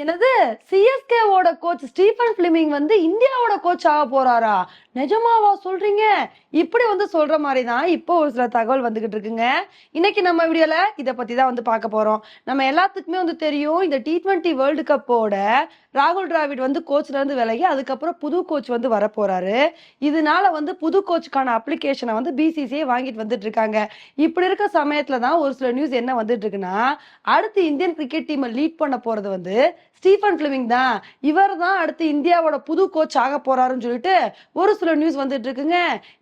என்னது? சிஎஸ்கேவோட coach Stephen பிளிமிங் வந்து இந்தியாவோட கோச் ஆக போறாரா? நிஜமாவா சொல்றீங்க? இப்படி வந்து சொல்ற மாதிரி தான் இப்போ ஒரு சில தகவல் வந்துகிட்டு இருக்குங்க. இன்னைக்கு நம்ம வீடியோல இதை பத்தி தான் வந்து பார்க்க போறோம். நம்ம எல்லாத்துக்குமே வந்து தெரியும் இந்த டி ட்வெண்ட்டி வேர்ல்டு கப்போட ராகுல் டிராவிட் வந்து கோச்ல இருந்து விலகி அதுக்கப்புறம் புது கோச் வந்து வரப்போறாரு. இதனால வந்து புது கோச்சுக்கான அப்ளிகேஷனை வந்து பிசிசிஐ வாங்கிட்டு வந்துட்டு இருக்காங்க. இப்படி இருக்க சமயத்துல தான் ஒரு சில நியூஸ் என்ன வந்துட்டு இருக்குன்னா அடுத்து இந்தியன் கிரிக்கெட் டீமை லீட் பண்ண போறது வந்து ஸ்டீஃபன் பிளிமிங் தான். இவர் தான் அடுத்து இந்தியாவோட புது கோச் ஆக போறாருன்னு சொல்லிட்டு ஒரு சில நியூஸ் வந்துட்டு இருக்குங்க.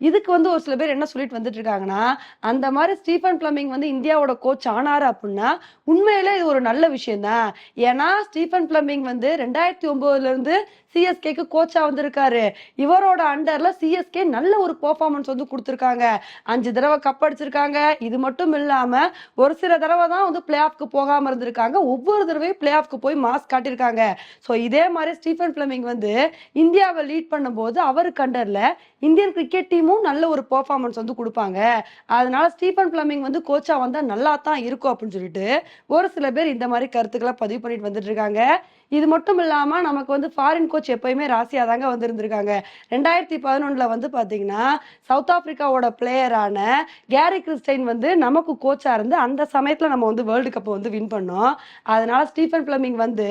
இதுக்கு வந்து ஒரு சில பேர் என்ன சொல்லிட்டு வந்துட்டு இருக்காங்கன்னா அந்த மாதிரி ஸ்டீஃபன் பிளமிங் வந்து இந்தியாவோட கோச் ஆனாரு அப்படின்னா உண்மையிலே இது ஒரு நல்ல விஷயம் தான் ஏன்னா ஸ்டீஃபன் பிளமிங் வந்து ரெண்டாயிரத்தி ஒன்பதுல இருந்து சிஎஸ்கேக்கு கோச்சா வந்திருக்காரு. இவரோட அண்டர்ல சிஎஸ்கே நல்ல ஒரு பெர்ஃபார்மன்ஸ் வந்து கொடுத்துருக்காங்க. அஞ்சு தடவை கப் அடிச்சிருக்காங்க. இது மட்டும் இல்லாம ஒரு சில தடவை தான் வந்து பிளே ஆஃப்க்கு போகாம இருந்திருக்காங்க. ஒவ்வொரு தடவையும் பிளே ஆஃப்க்கு போய் மாஸ் காட்டியிருக்காங்க. ஸோ இதே மாதிரி ஸ்டீஃபன் பிளமிங் வந்து இந்தியாவை லீட் பண்ணும்போது அவருக்கு அண்டர்ல இந்தியன் கிரிக்கெட் டீமும் நல்ல ஒரு பெர்ஃபார்மன்ஸ் வந்து கொடுப்பாங்க. அதனால ஸ்டீஃபன் பிளமிங் வந்து கோச்சா வந்தா நல்லா தான் இருக்கும் அப்படின்னு சொல்லிட்டு ஒரு சில பேர் இந்த மாதிரி கருத்துக்களை பதிவு பண்ணிட்டு வந்துட்டு இருக்காங்க. இது மட்டும் இல்லாம நமக்கு வந்து ஃபாரின் கோச் எப்பயுமே ராசியா தாங்க வந்திருந்திருக்காங்க. ரெண்டாயிரத்தி பதினொன்னுல வந்து பாத்தீங்கன்னா சவுத் ஆப்பிரிக்காவோட பிளேயரான கேரி கிறிஸ்டைன் வந்து நமக்கு கோச்சா இருந்து அந்த சமயத்துல நம்ம வந்து வேர்ல்டு கப்பை வந்து வின் பண்ணோம். அதனால ஸ்டீஃபன் பிளமிங் வந்து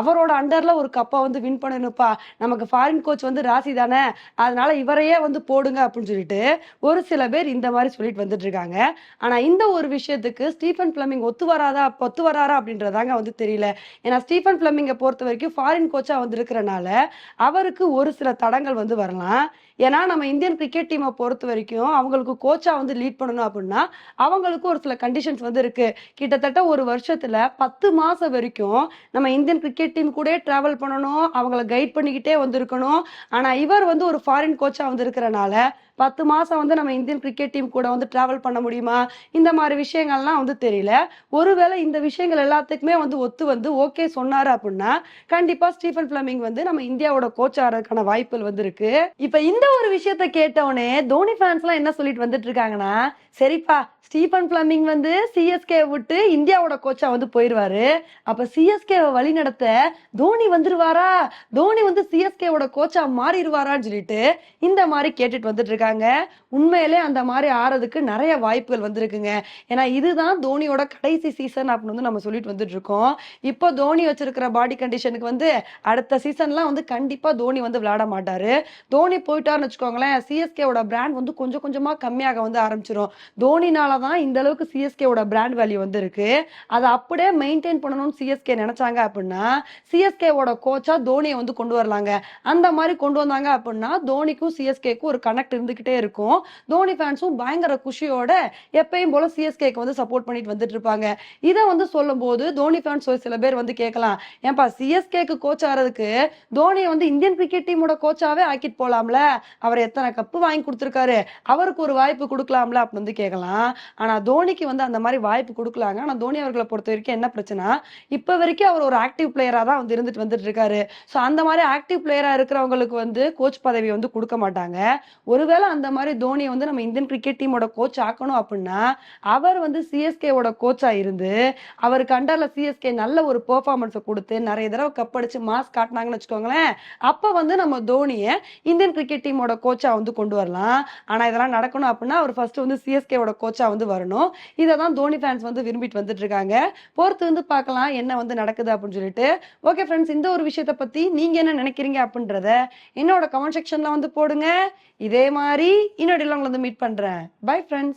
அவரோட அண்டர்ல ஒரு கப்பை வந்து வின் பண்ணணும்ப்பா. நமக்கு ஃபாரின் கோச் வந்து ராசி தானே. அதனால இவரையே வந்து போடுங்க அப்படின்னு சொல்லிட்டு ஒரு சில பேர் இந்த மாதிரி சொல்லிட்டு வந்துட்டு இருக்காங்க ஆனா இந்த ஒரு விஷயத்துக்கு ஸ்டீஃபன் பிளமிங் ஒத்து வராதா ஒத்து வராரா அப்படின்றதாங்க வந்து தெரியல. ஏன்னா ஸ்டீஃபன் பிளமிங்கை பொறுத்த வரைக்கும் ஃபாரின் கோச்சாக வந்திருக்கிறனால அவருக்கு ஒரு சில தடங்கள் வந்து வரலாம். ஏன்னா நம்ம இந்தியன் கிரிக்கெட் டீமை பொறுத்த வரைக்கும் அவங்களுக்கு கோச்சா வந்து லீட் பண்ணணும் அப்படின்னா அவங்களுக்கு ஒரு சில கண்டிஷன்ஸ் வந்து இருக்கு. கிட்டத்தட்ட ஒரு வருஷத்துல பத்து மாசம் வரைக்கும் நம்ம இந்தியன் கிரிக்கெட் டீம் கூட டிராவல் பண்ணணும் அவங்கள கைட் பண்ணிக்கிட்டே வந்திருக்கணும். ஆனா இவர் வந்து ஒரு ஃபாரின் கோச்சா வந்து இருக்கிறனால பத்து மாசம் வந்து நம்ம இந்தியன் கிரிக்கெட் டீம் கூட வந்து டிராவல் பண்ண முடியுமா? இந்த மாதிரி விஷயங்கள்லாம் வந்து தெரியல. ஒருவேளை இந்த விஷயங்கள் எல்லாத்துக்குமே வந்து ஒத்து வந்து ஓகே சொன்னாரு அப்படின்னா கண்டிப்பா ஸ்டீஃபன் பிளமிங் வந்து நம்ம இந்தியாவோட கோச் ஆகிறதுக்கான வாய்ப்புகள் வந்து இருக்கு. இப்ப இந்த ஒரு விஷயத்த கேட்டவனே தோனி ஃபேன்ஸ் எல்லாம் என்ன சொல்லிட்டு வந்துட்டு இருக்காங்கன்னா சரிப்பா ஸ்டீஃபன் பிளமிங் வந்து சிஎஸ்கே விட்டு இந்தியாவோட கோச்சா வந்து போயிருவாரு. அப்ப சிஎஸ்கே வழி நடத்த தோனி வந்துருவாரா? தோனி வந்து சிஎஸ்கேவோட கோச்சா மாறிடுவாரான்னு சொல்லிட்டு இந்த மாதிரி கேட்டுட்டு வந்துட்டு இருக்காங்க. உண்மையிலே அந்த மாதிரி ஆறதுக்கு நிறைய வாய்ப்புகள் வந்திருக்குங்க. ஏன்னா இதுதான் தோனியோட கடைசி சீசன் அப்படின்னு வந்து நம்ம சொல்லிட்டு வந்துட்டு இருக்கோம். இப்போ தோனி வச்சிருக்கிற பாடி கண்டிஷனுக்கு வந்து அடுத்த சீசன்லாம் வந்து கண்டிப்பா தோனி வந்து விளையாட மாட்டாரு. தோனி போயிட்டா பார்த்தான்னு வச்சுக்கோங்களேன் சிஎஸ்கேவோட பிராண்ட் வந்து கொஞ்சம் கொஞ்சமா கம்மியாக வந்து ஆரம்பிச்சிரும். தோனினால தான் இந்த அளவுக்கு சிஎஸ்கேவோட பிராண்ட் வேல்யூ வந்து இருக்கு அதை அப்படியே மெயின்டைன் பண்ணணும்னு சிஎஸ்கே நினைச்சாங்க அப்படின்னா சிஎஸ்கேவோட கோச்சா தோனியை வந்து கொண்டு வரலாங்க. அந்த மாதிரி கொண்டு வந்தாங்க அப்படின்னா தோனிக்கும் சிஎஸ்கேக்கும் ஒரு கனெக்ட் இருந்துகிட்டே இருக்கும். தோனி ஃபேன்ஸும் பயங்கர குஷியோட எப்பயும் போல சிஎஸ்கேக்கு வந்து சப்போர்ட் பண்ணிட்டு வந்துட்டு இருப்பாங்க. இதை வந்து சொல்லும் போது தோனி ஃபேன்ஸ் ஒரு சில பேர் வந்து கேட்கலாம் ஏன்பா சிஎஸ்கேக்கு கோச் ஆறதுக்கு தோனியை வந்து இந்தியன் கிரிக்கெட் டீமோட கோச்சாவே ஆக்கிட்டு போலாம்ல? அவர் எத்தனை கப்பு வாங்கி கொடுத்துருக்காரு? அவருக்கு ஒரு வாய்ப்பு கொடுக்கலாம்ல அப்படின்னு வந்து கேட்கலாம் ஆனா தோனிக்கு வந்து அந்த மாதிரி வாய்ப்பு கொடுக்கலாங்க. ஆனா தோனி அவர்களை பொறுத்த வரைக்கும் என்ன பிரச்சனை? இப்ப வரைக்கும் அவர் ஒரு ஆக்டிவ் பிளேயராக தான் வந்து இருந்துட்டு வந்துட்டு இருக்காரு. சோ அந்த மாதிரி ஆக்டிவ் பிளேயரா இருக்கிறவங்களுக்கு வந்து கோச் பதவி வந்து கொடுக்க மாட்டாங்க. ஒருவேளை அந்த மாதிரி தோனியை வந்து நம்ம இந்தியன் கிரிக்கெட் டீமோட கோச் ஆக்கணும் அப்படின்னா அவர் வந்து சிஎஸ்கேவோட கோச்சா இருந்து அவருக்கு கண்டரில் சிஎஸ்கே நல்ல ஒரு பெர்ஃபார்மன்ஸை கொடுத்து நிறைய தடவை கப் அடிச்சு மாஸ்க் காட்டினாங்கன்னு வச்சுக்கோங்களேன் அப்ப வந்து நம்ம தோனியை இந்தியன் கிரிக்கெட் டீம் டீமோட கோச்சா வந்து கொண்டு வரலாம். ஆனா இதெல்லாம் நடக்கணும் அப்படின்னா அவர் ஃபர்ஸ்ட் வந்து சிஎஸ்கேவோட கோச்சா வந்து வரணும். இதை தான் தோனி ஃபேன்ஸ் வந்து விரும்பிட்டு வந்துட்டு இருக்காங்க. பொறுத்து வந்து பார்க்கலாம் என்ன வந்து நடக்குது அப்படின்னு சொல்லிட்டு. ஓகே ஃப்ரெண்ட்ஸ் இந்த ஒரு விஷயத்த பத்தி நீங்க என்ன நினைக்கிறீங்க அப்படின்றத என்னோட கமெண்ட் செக்ஷன்ல வந்து போடுங்க. இதே மாதிரி இன்னொரு உங்களை வந்து மீட் பண்றேன். Bye friends